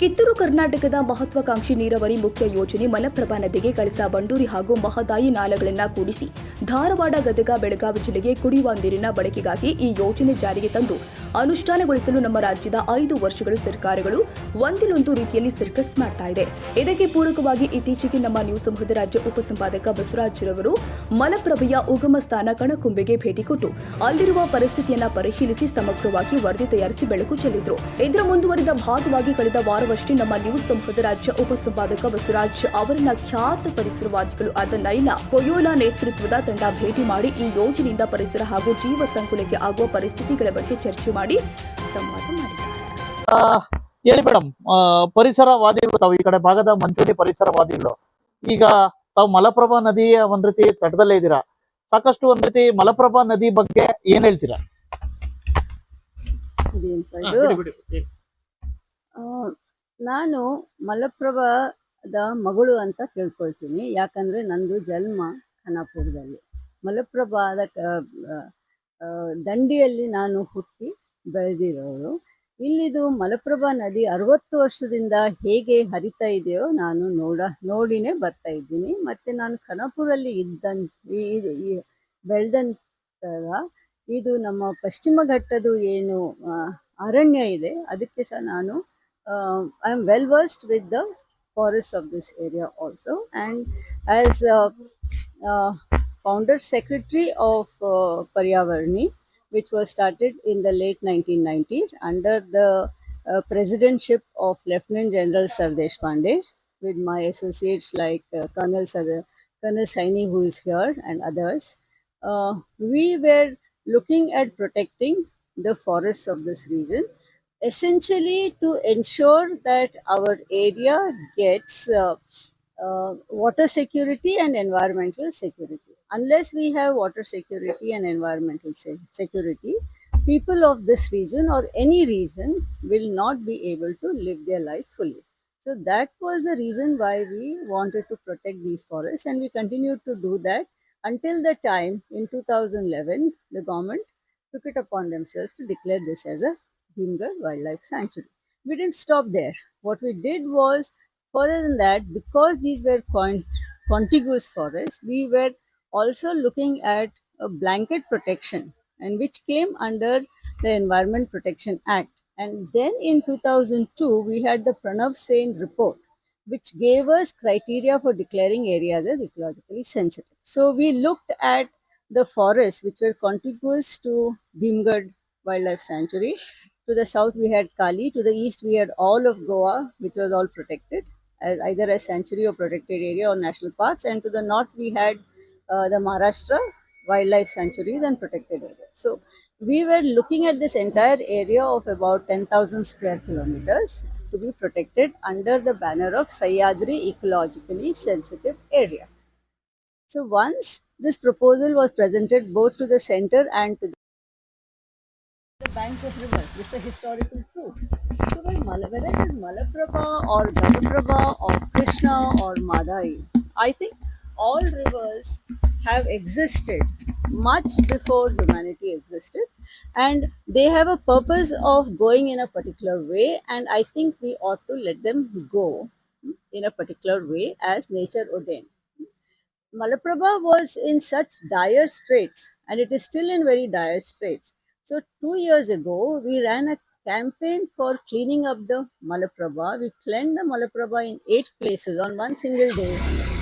ಕಿತ್ತೂರು ಕರ್ನಾಟಕದ ಮಹತ್ವಾಕಾಂಕ್ಷಿ ನೀರಾವರಿ ಮುಖ್ಯ ಯೋಜನೆ ಮಲಪ್ರಭಾ ನದಿಗೆ ಕಳಸಾ ಬಂಡೂರಿ ಹಾಗೂ ಮಹದಾಯಿ ನಾಲೆಗಳನ್ನು ಕೂಡಿಸಿ. ಧಾರವಾಡ, ಗದಗ, ಬೆಳಗಾವಿ ಜಿಲ್ಲೆಗೆ ಕುಡಿಯುವ ನೀರಿನ ಬಳಕೆಗಾಗಿ ಈ ಯೋಜನೆ ಜಾರಿಗೆ ತಂದು ಅನುಷ್ಠಾನಗೊಳಿಸಲು ನಮ್ಮ ರಾಜ್ಯದ ಐದು ವರ್ಷಗಳು ಸರ್ಕಾರಗಳು ಒಂದಿಲ್ಲೊಂದು ರೀತಿಯಲ್ಲಿ ಸರ್ಕಸ್ ಮಾಡ್ತಾ ಇದೆ. ಇದಕ್ಕೆ ಪೂರಕವಾಗಿ ಇತ್ತೀಚೆಗೆ ನಮ್ಮ ನ್ಯೂಸ್ ಸಮೂಹದ ರಾಜ್ಯ ಉಪಸಂಪಾದಕ ಬಸವರಾಜ್ರವರು ಮಲಪ್ರಭೆಯ ಉಗಮ ಸ್ಥಾನ ಕಣಕುಂಬೆಗೆ ಭೇಟಿ ಕೊಟ್ಟು ಅಲ್ಲಿರುವ ಪರಿಸ್ಥಿತಿಯನ್ನ ಪರಿಶೀಲಿಸಿ ಸಮಗ್ರವಾಗಿ ವರದಿ ತಯಾರಿಸಿ ಬೆಳಕು ಚೆಲ್ಲಿದ್ರು. ಇದರ ಮುಂದುವರಿದ ಭಾಗವಾಗಿ ಕಳೆದ ವಾರವಷ್ಟೇ ನಮ್ಮ ನ್ಯೂಸ್ ಸಮೂಹದ ರಾಜ್ಯ ಉಪಸಂಪಾದಕ ಬಸವರಾಜ್ ಅವರನ್ನ ಖ್ಯಾತ ಪರಿಸರವಾದಿಗಳು ಆದ ನೈನಾ ಕೊಯೋಲಾ ನೇತೃತ್ವದ ತಂಡ ಭೇಟಿ ಮಾಡಿ ಈ ಯೋಜನೆಯಿಂದ ಪರಿಸರ ಹಾಗೂ ಜೀವ ಸಂಕುಲಕ್ಕೆ ಆಗುವ ಪರಿಸ್ಥಿತಿಗಳ ಬಗ್ಗೆ ಚರ್ಚೆ ಮಾಡಿ ಸಂವಾದ ಮಾಡಿದ್ದಾರೆ. ಹೇಳಿ ಮೇಡಮ್ ಪರಿಸರವಾದಿಗಳು ತಾವು ಈ ಕಡೆ ಭಾಗದ ಮಂಚೂರಿ ಪರಿಸರವಾದಿಗಳು ಈಗ ತಾವು ಮಲಪ್ರಭಾ ನದಿಯ ಒಂದ್ ರೀತಿ ತಟದಲ್ಲೇ ಇದ್ದೀರಾ? ಸಾಕಷ್ಟು ಒಂದ್ ರೀತಿ ಮಲಪ್ರಭಾ ನದಿ ಬಗ್ಗೆ ಏನ್ ಹೇಳ್ತೀರಾ? ನಾನು ಮಲಪ್ರಭಾದ ಮಗಳು ಅಂತ ತಿಳ್ಕೊಳ್ತೀನಿ. ಯಾಕಂದರೆ ನಂದು ಜನ್ಮ ಖಾನಾಪುರದಲ್ಲಿ. ಮಲಪ್ರಭಾದ ದಂಡಿಯಲ್ಲಿ ನಾನು ಹುಟ್ಟಿ ಬೆಳೆದಿರೋರು. ಇಲ್ಲಿದು ಮಲಪ್ರಭಾ ನದಿ ಅರವತ್ತು ವರ್ಷದಿಂದ ಹೇಗೆ ಹರಿತಾ ಇದೆಯೋ ನಾನು ನೋಡ, ನೋಡಿನೇ ಬರ್ತಾ ಇದ್ದೀನಿ. ಮತ್ತು ನಾನು ಖಾನಾಪುರಲ್ಲಿ ಇದ್ದಂತ ಬೆಳೆದಂಥ ಇದು ನಮ್ಮ ಪಶ್ಚಿಮ ಘಟ್ಟದ್ದು ಏನು ಅರಣ್ಯ ಇದೆ. ಅದಕ್ಕೆ ಸಹ ನಾನು um, I am well versed with the forests of this area also. And as uh, uh, founder secretary of uh, Paryavarni, which was started in the late 1990s under the uh, presidentship of Lieutenant General Sardesh Pandey, with my associates like uh, Colonel, Sar- Colonel Saini, who is here, and others. Uh, we were looking at protecting the forests of this region essentially to ensure that our area gets uh, uh, water security and environmental security. Unless we have water security and environmental se- security, people of this region or any region will not be able to live their life fully. So that was the reason why we wanted to protect these forests, and we continued to do that until the time in 2011 the government took it upon themselves to declare this as a Bhimgar Wildlife Sanctuary. We didn't stop there. What we did was, further than that, because these were con- contiguous forests, we were also looking at a blanket protection, and which came under the Environment Protection Act. And then in 2002, we had the Pranav Sen report, which gave us criteria for declaring areas as ecologically sensitive. So we looked at the forests which were contiguous to Bhimgad Wildlife Sanctuary. To the south, we had Kali. To the east, we had all of Goa, which was all protected, as either as sanctuary or protected area or national parks. And to the north, we had uh, the Maharashtra wildlife sanctuaries and protected areas. So we were looking at this entire area of about 10,000 square kilometers to be protected under the banner of Sayadri Ecologically Sensitive Area. So once this proposal was presented both to the center and to the banks of rivers. This is a historical truth. So when whether it is Malaprabha or Gadaprabha or Krishna or Madai, I think all rivers have existed much before humanity existed and they have a purpose of going in a particular way and I think we ought to let them go in a particular way as nature ordained. Malaprabha was in such dire straits and it is still in very dire straits. So, two years ago, we ran a campaign for cleaning up the Malaprabha. We cleaned the Malaprabha in eight places on one single day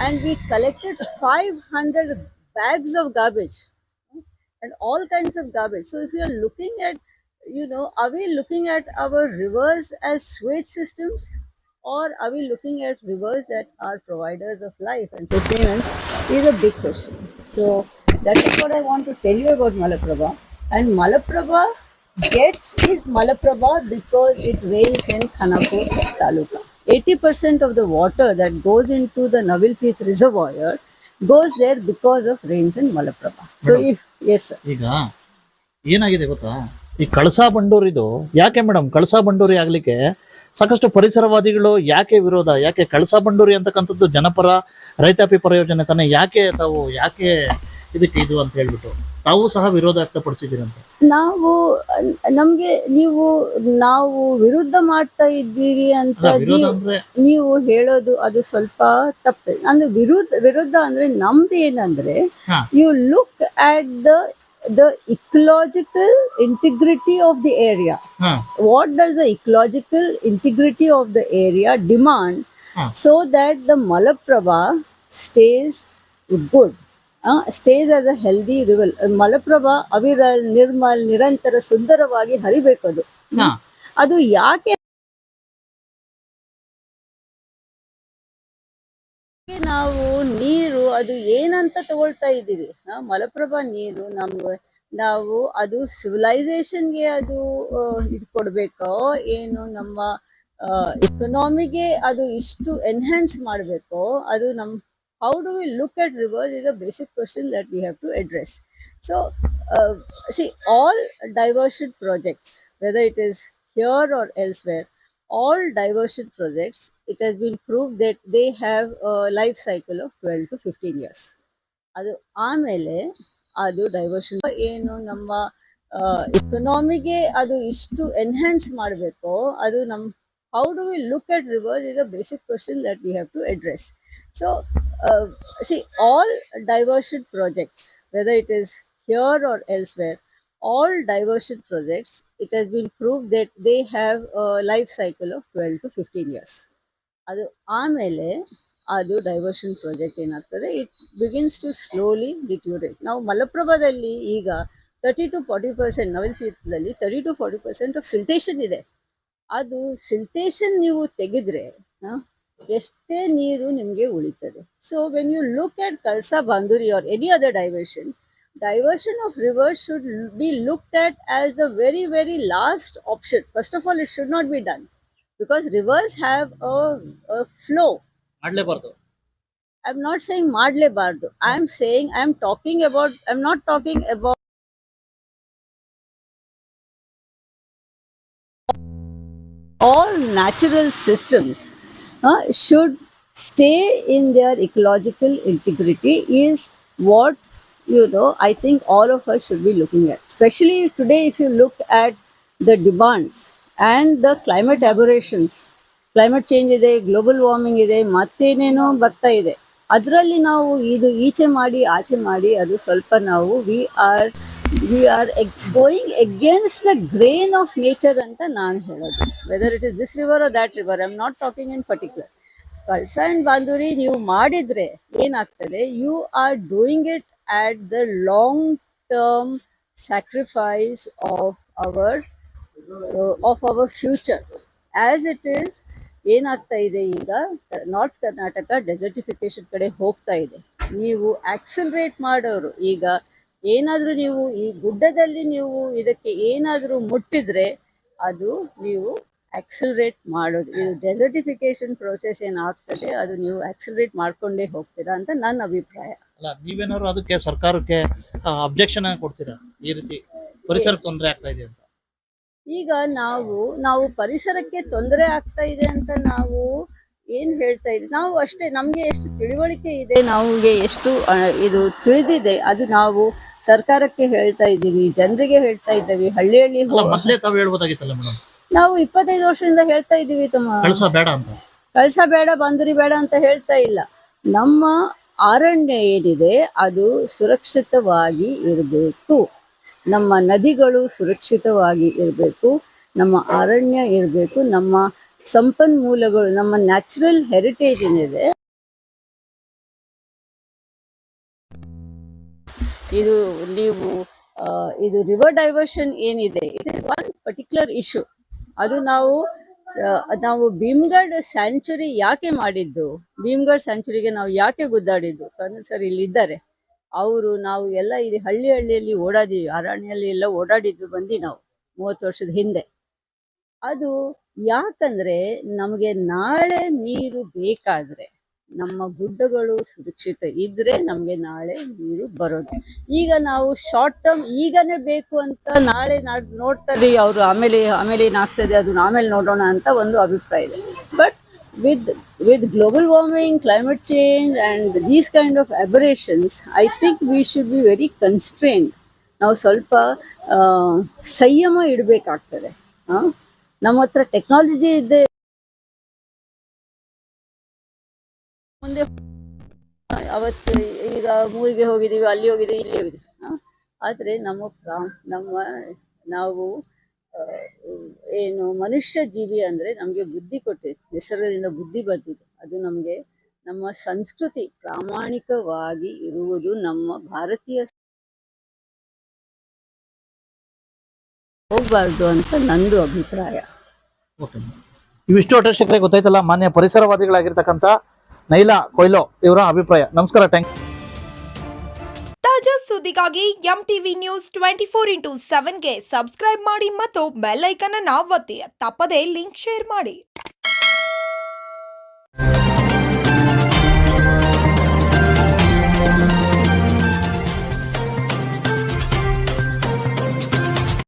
and we collected 500 bags of garbage and all kinds of garbage. So, if you are looking at, you know, are we looking at our rivers as sewage systems? Or are we looking at rivers that are providers of life and sustenance is a big question. So that is what I want to tell you about Malaprabha. And Malaprabha gets is Malaprabha because it rains in Khanapur Taluka. 80% of the water that goes into the Navilpith reservoir goes there because of rains in Malaprabha. So if, yes sir. ಈಗ ಏನಾಗಿದೆ ಗೊತ್ತಾ ಈ ಕಳಸಾ ಬಂಡೂರಿದು ಯಾಕೆ madam Kalasa Banduri ಆಗ್ಲಿಕ್ಕೆ ಸಾಕಷ್ಟು ಪರಿಸರವಾದಿಗಳು ಯಾಕೆ ವಿರೋಧ ಯಾಕೆ ಕಳಸಾ ಬಂಡೂರಿ ಅಂತಕ್ಕಂಥದ್ದು ಜನಪರ ರೈತಾಪಿ ಪರ ಯೋಜನೆ ತಾನೇ ಯಾಕೆ ತಾವು ಯಾಕೆ ಇದಕ್ಕೆ ಇದು ಅಂತ ಹೇಳ್ಬಿಟ್ಟು ತಾವು ಸಹ ವಿರೋಧ ವ್ಯಕ್ತಪಡಿಸಿದ್ದೀರಂತ ನಾವು ನಮ್ಗೆ ನೀವು ನಾವು ವಿರುದ್ಧ ಮಾಡ್ತಾ ಇದ್ದೀರಿ ಅಂತ ನೀವು ನೀವು ಹೇಳೋದು ಅದು ಸ್ವಲ್ಪ ತಪ್ಪು. ಅಂದ್ರೆ ವಿರುದ್ಧ ವಿರುದ್ಧ ಅಂದ್ರೆ ನಮ್ದು ಏನಂದ್ರೆ ಹಾ. You look at the the ecological integrity of the area what what does the ecological integrity of the area demand? Huh. so that the Malaprabha stays good, uh, as a healthy river. Malaprabha ಅವಿರಲ್ ನಿರ್ಮಲ್ ನಿರಂತರ ಸುಂದರವಾಗಿ ಹರಿಬೇಕು ಅದು ಹಾ. ಅದು ಯಾಕೆ ನಾವು ನೀರು ಅದು ಏನಂತ ತಗೊಳ್ತಾ ಇದ್ದೀವಿ ಮಲಪ್ರಭಾ ನೀರು ನಮ್ಗೆ ನಾವು ಅದು ಸಿವಿಲೈಸೇಷನ್ಗೆ ಅದು ಇಟ್ಕೊಡ್ಬೇಕೋ ಇದು ಕೊಡಬೇಕೋ ಏನು ನಮ್ಮ ಇಕನಾಮಿಗೆ ಅದು ಇಷ್ಟು ಎನ್ಹ್ಯಾನ್ಸ್ ಮಾಡಬೇಕೋ ಅದು ನಮ್ಮ How do we look at rivers is a basic question that we have to address so see all diversion projects whether it is here or elsewhere all diversion projects, it has been proved that they have a life cycle of 12 to 15 years. ಅದು ಆಮೇಲೆ ಅದು diversion ಏನು ನಮ್ಮ ಇಕನಾಮಿಗೆ ಅದು ಇಷ್ಟು enhance ಮಾಡಬೇಕೋ ಅದು ನಮ್ಮ How do we look at rivers is a basic question that we have to address so see all diversion projects whether it is here or elsewhere all diversion projects, it has been proved that they have a life cycle of 12 to 15 years. ಅದು ಆಮೇಲೆ ಅದು diversion project ಏನಾಗ್ತದೆ it begins to slowly deteriorate ನಾವು ಮಲಪ್ರಭಾದಲ್ಲಿ ಈಗ thirty to forty percent ನವಿಲ್ ತೀರ್ಥದಲ್ಲಿ thirty to forty percent of siltation ಇದೆ ಅದು ಫಿಲ್ಟೇಷನ್ ನೀವು ತೆಗೆದ್ರೆ ಎಷ್ಟೇ ನೀರು ನಿಮಗೆ ಉಳಿತದೆ. So when you look at Kalasa Banduri or any other diversion diversion of rivers should as the very very last option first of all it should not be done because not be done because ಮಾಡಲೇಬಾರ್ದು have am not saying ಮಾಡಲೇಬಾರ್ದು. I am saying I am talking about I am not talking talking all natural systems uh, should stay in their ecological integrity is what you know i think all of us should be looking at especially today if you look at the demands and the climate aberrations climate change ಇದೆ global warming ಇದೆ ಮತ್ತೇನೇನೋ ಬರ್ತಾ ಇದೆ ಅದರಲ್ಲಿ ನಾವು ಇದು ಈಚೆ ಮಾಡಿ ಆಚೆ ಮಾಡಿ ಅದು ಸ್ವಲ್ಪ ನಾವು we are we are going against the grain of nature ಅಂತ ನಾನು ಹೇಳೋದು. Whether it is this river or that river I am not talking in particular Kalasa and Banduri ನೀವು ಮಾಡಿದರೆ ಏನಾಗ್ತದೆ? You are doing it at the long term sacrifice of our of our future as it is ಏನಾಗ್ತಾ ಇದೆ ಈಗ? North Karnataka desertification ಕಡೆ ಹೋಗ್ತಾ ಇದೆ. ನೀವು ಆಕ್ಸಲ್ರೇಟ್ ಮಾಡೋರು ಈಗ ಏನಾದರೂ ನೀವು ಈ ಗುಡ್ಡದಲ್ಲಿ ನೀವು ಇದಕ್ಕೆ ಏನಾದರೂ ಮುಟ್ಟಿದ್ರೆ ಅದು ನೀವು ಆಕ್ಸಲರೇಟ್ ಮಾಡೋದು. ಇದು ಡೆಸರ್ಟಿಫಿಕೇಶನ್ ಪ್ರೋಸೆಸ್ ಏನಾಗ್ತದೆ ಅದು ನೀವು ಆಕ್ಸಲರೇಟ್ ಮಾಡ್ಕೊಂಡೇ ಹೋಗ್ತೀರಾ ಅಂತ ನನ್ನ ಅಭಿಪ್ರಾಯ. ಅಲ್ಲ ನೀವೇನಾದ್ರು ಅದಕ್ಕೆ ಸರ್ಕಾರಕ್ಕೆ ಅಬ್ಜೆಕ್ಷನ್ ಕೊಡ್ತೀರಾ? ಈ ರೀತಿ ಪರಿಸರ ತೊಂದರೆ ಆಗ್ತಾ ಇದೆ ಅಂತ. ಈಗ ನಾವು ನಾವು ಪರಿಸರಕ್ಕೆ ತೊಂದರೆ ಆಗ್ತಾ ಇದೆ ಅಂತ ನಾವು ಏನು ಹೇಳ್ತಾ ಇದ್ದೀವಿ ನಾವು ಅಷ್ಟೇ ನಮಗೆ ಎಷ್ಟು ತಿಳುವಳಿಕೆ ಇದೆ ನಮಗೆ ಎಷ್ಟು ಇದು ತಿಳಿದಿದೆ ಅದು ನಾವು ಸರ್ಕಾರಕ್ಕೆ ಹೇಳ್ತಾ ಇದ್ದೀವಿ ಜನರಿಗೆ ಹೇಳ್ತಾ ಇದ್ದೀವಿ ಹಳ್ಳಿ ಹಳ್ಳಿ ಅಲ್ಲ ಹೋ- ಮೊದ್ಲೇ ತಾವು ಹೇಳ್ಬೋದಾಗಿತ್ತಲ್ಲ ಮೇಡಮ್ ನಾವು ಇಪ್ಪತ್ತೈದು ವರ್ಷದಿಂದ ಹೇಳ್ತಾ ಇದ್ದೀವಿ ತಮ್ಮ. ಕಳ್ಸ ಬೇಡ ಅಂತ. ಕಳಸ ಬೇಡ ಬಂದ್ರಿ ಬೇಡ ಅಂತ ಹೇಳ್ತಾ ಇಲ್ಲ. ನಮ್ಮ ಅರಣ್ಯ ಏನಿದೆ ಅದು ಸುರಕ್ಷಿತವಾಗಿ ಇರಬೇಕು. ನಮ್ಮ ನದಿಗಳು ಸುರಕ್ಷಿತವಾಗಿ ಇರಬೇಕು. ನಮ್ಮ ಅರಣ್ಯ ಇರಬೇಕು. ನಮ್ಮ ಸಂಪನ್ಮೂಲಗಳು ನಮ್ಮ ನ್ಯಾಚುರಲ್ ಹೆರಿಟೇಜ್ ಏನಿದೆ ಇದು ನೀವು ಇದು ರಿವರ್ ಡೈವರ್ಷನ್ ಏನಿದೆ it is one particular issue ಅದು ನಾವು ನಾವು ಭೀಮ್ಗಢ್ ಸ್ಯಾಂಚುರಿ ಯಾಕೆ ಮಾಡಿದ್ದು? ಭೀಮ್ಗಢ್ ಸ್ಯಾಂಚುರಿಗೆ ನಾವು ಯಾಕೆ ಗುದ್ದಾಡಿದ್ದು? ಕರ್ನಲ್ ಸರ್ ಇಲ್ಲಿದ್ದಾರೆ. ಅವರು ನಾವು ಎಲ್ಲ ಇಲ್ಲಿ ಹಳ್ಳಿ ಹಳ್ಳಿಯಲ್ಲಿ ಓಡಾಡಿದ್ವಿ ಅರಣ್ಯಲ್ಲಿ ಎಲ್ಲ ಓಡಾಡಿದ್ದು ಬಂದು ನಾವು ಮೂವತ್ತು ವರ್ಷದ ಹಿಂದೆ. ಅದು ಯಾಕಂದ್ರೆ ನಮಗೆ ನಾಳೆ ನೀರು ಬೇಕಾದ್ರೆ ನಮ್ಮ ಗುಡ್ಡಗಳು ಸುರಕ್ಷಿತ ಇದ್ರೆ ನಮಗೆ ನಾಳೆ ನೀರು ಬರೋದು. ಈಗ ನಾವು ಶಾರ್ಟ್ ಟರ್ಮ್ ಈಗನೇ ಬೇಕು ಅಂತ ನಾಳೆ ನಾಡ್ ನೋಡ್ತಾರೆ ಅವರು ಆಮೇಲೆ ಆಮೇಲೆ ಏನಾಗ್ತದೆ ಅದನ್ನ ಆಮೇಲೆ ನೋಡೋಣ ಅಂತ ಒಂದು ಅಭಿಪ್ರಾಯ ಇದೆ. But with with global warming climate change and these kind of aberrations I think we should be very constrained. ನಾವು ಸ್ವಲ್ಪ ಸಂಯಮ ಇಡಬೇಕಾಗ್ತದೆ. ನಮ್ಮ ಹತ್ರ ಟೆಕ್ನಾಲಜಿ ಇದೆ ಮುಂದೆ ಅವತ್ತು ಈಗ ಮೂರಿಗೆ ಹೋಗಿದ್ದೀವಿ, ಅಲ್ಲಿ ಹೋಗಿದ್ದೀವಿ, ಇಲ್ಲಿ ಹೋಗಿದ್ದೀವಿ. ಆದರೆ ನಮ್ಮ ಪ್ರಾ, ನಮ್ಮ ನಾವು ಏನು ಮನುಷ್ಯ ಜೀವಿ ಅಂದರೆ ನಮಗೆ ಬುದ್ಧಿ ಕೊಟ್ಟಿದೆ, ನಿಸರ್ಗದಿಂದ ಬುದ್ಧಿ ಬಂದಿದೆ ಅದು ನಮಗೆ ನಮ್ಮ ಸಂಸ್ಕೃತಿ ಪ್ರಾಮಾಣಿಕವಾಗಿ ಇರುವುದು ನಮ್ಮ ಭಾರತೀಯ ಹೋಗಬಾರ್ದು ಅಂತ ನಂದು ಅಭಿಪ್ರಾಯ. ಇವಿಷ್ಟು ಒಟ್ಟಶೇಖರೆ ಗೊತ್ತಾಯ್ತಲ್ಲ, ಮಾನ್ಯ ಪರಿಸರವಾದಿಗಳಾಗಿರ್ತಕ್ಕಂಥ ನೈಲಾ ಕೊಯ್ಲೋ ಇವರ ಅಭಿಪ್ರಾಯ. ನಮಸ್ಕಾರ ಟ್ಯಾಂಕ್ ತಾಜಾ ಸುದ್ದಿಗಾಗಿ M TV news twenty four into ಸೆವೆನ್ಗೆ subscribe ಮಾಡಿ ಮತ್ತು ಬೆಲ್ ಐಕನ್ ಅನ್ನು ಒತ್ತಿ. ತಪ್ಪದೇ ಲಿಂಕ್ ಶೇರ್ ಮಾಡಿ.